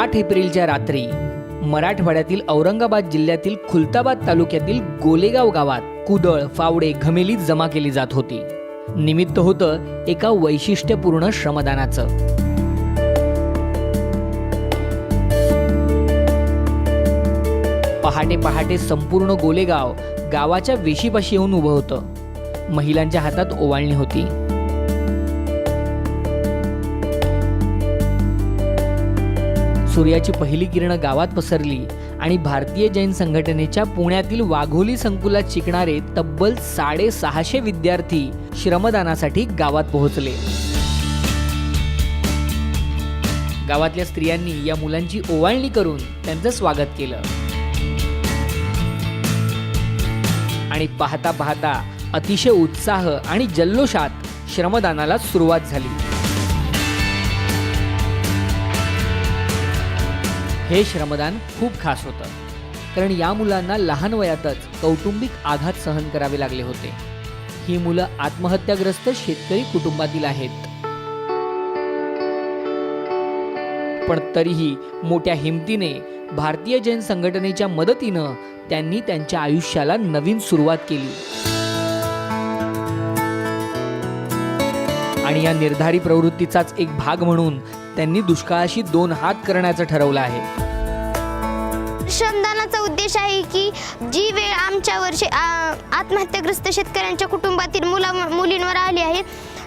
आठ एप्रिलच्या रात्री मराठवाड्यातील औरंगाबाद जिल्ह्यातील खुलताबाद तालुक्यातील गोलेगाव गावात कुदळ फावडे घमेली जमा केली जात होती. निमित्त होतं एका वैशिष्ट्यपूर्ण श्रमदानाचं. पहाटे पहाटे संपूर्ण गोलेगाव गावाच्या वेशीपाशी येऊन उभं होतं. महिलांच्या हातात ओवाळणी होती. सूर्याची पहिली किरणं गावात पसरली आणि भारतीय जैन संघटनेच्या पुण्यातील वाघोली संकुलात शिकणारे तब्बल साडेसहाशे विद्यार्थी श्रमदानासाठी गावात पोहोचले. गावातल्या स्त्रियांनी या मुलांची ओवाळणी करून त्यांचं स्वागत केलं. आणि पाहता पाहता अतिशय उत्साह आणि जल्लोषात श्रमदानाला सुरुवात झाली. हे श्रमदान खूप खास होतं. कारण या मुलांना लहान वयातच कौटुंबिक आघात सहन करावे लागले होते. ही मुलं आत्महत्याग्रस्त शेतकरी कुटुंबातील आहेत. पण तरीही मोठ्या हिमतीने भारतीय जैन संघटनेच्या मदतीनं त्यांनी त्यांच्या आयुष्याला नवीन सुरुवात केली. आणि या निर्धारी प्रवृत्तीचाच एक भाग म्हणून त्यांनी दुष्काळाशी दोन हात करण्याचं ठरवलं आहे. श्रमदानाचा उद्देश आहे की जी वेळ आमच्यावर शे- आ- आत्महत्याग्रस्त शेतकऱ्यांच्या कुटुंबातील मुला मुलींवर आली आहे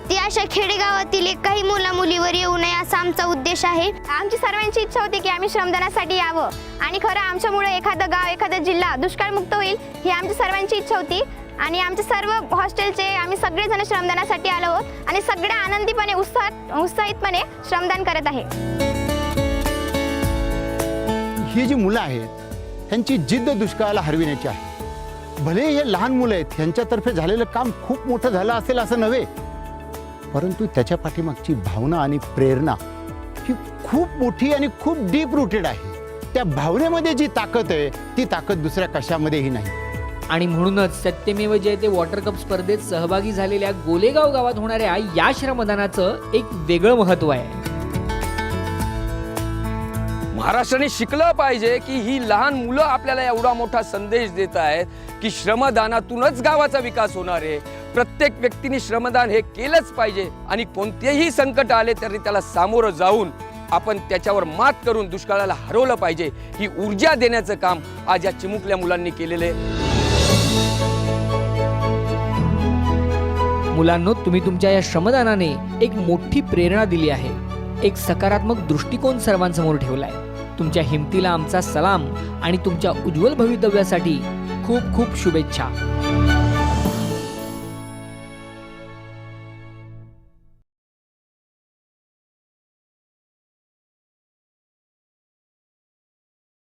ती अशा खेडेगावातील एकही मुला मुलीवर येऊ नये असा आमचा उद्देश आहे. आमची सर्वांची इच्छा होती की आम्ही श्रमदानासाठी यावं. आणि खरं आमच्यामुळे एखादं गाव एखादा जिल्हा दुष्काळमुक्त होईल ही आमची सर्वांची इच्छा होती. आणि आमचे सर्व हॉस्टेलचे आम्ही सगळेजण श्रमदानासाठी आलो आहोत आणि सगळ्या आनंदीपणे उत्साहात उत्साहितपणे श्रमदान करत आहे. ही जी मुलं आहेत त्यांची जिद्द दुष्काळाला हरविण्याची आहे. भले हे लहान मुलं आहेत ह्यांच्यातर्फे झालेलं काम खूप मोठं झालं असेल असं नव्हे परंतु त्याच्या पाठीमागची भावना आणि प्रेरणा ही खूप मोठी आणि खूप डीप रुटेड आहे. त्या भावनेमध्ये जी ताकद आहे ती ताकद दुसऱ्या कशामध्येही नाही. आणि म्हणूनच सत्यमेव जयते वॉटर कप स्पर्धेत सहभागी झालेल्या गोलेगाव गावात होणाऱ्या या श्रमदानाचं एक वेगळं महत्त्व आहे. महाराष्ट्राने शिकलं पाहिजे की ही लहान मुलं आपल्याला एवढा मोठा संदेश देत आहेत की श्रमदानातूनच गावाचा विकास होणार आहे. प्रत्येक व्यक्तीने श्रमदान हे केलंच पाहिजे आणि कोणतेही संकट आले तरी त्याला सामोरं जाऊन आपण त्याच्यावर मात करून दुष्काळाला हरवलं पाहिजे. ही ऊर्जा देण्याचं काम आज या चिमुकल्या मुलांनी केलेलं आहे. मुलांनो तुम्ही तुमच्या या श्रमदानाने एक मोठी प्रेरणा दिली आहे. एक सकारात्मक दृष्टिकोन सर्वांसमोर ठेवलाय. तुमच्या हिमतीला आमचा सलाम आणि तुमच्या उज्ज्वल भवितव्यासाठी खूप खूप शुभेच्छा.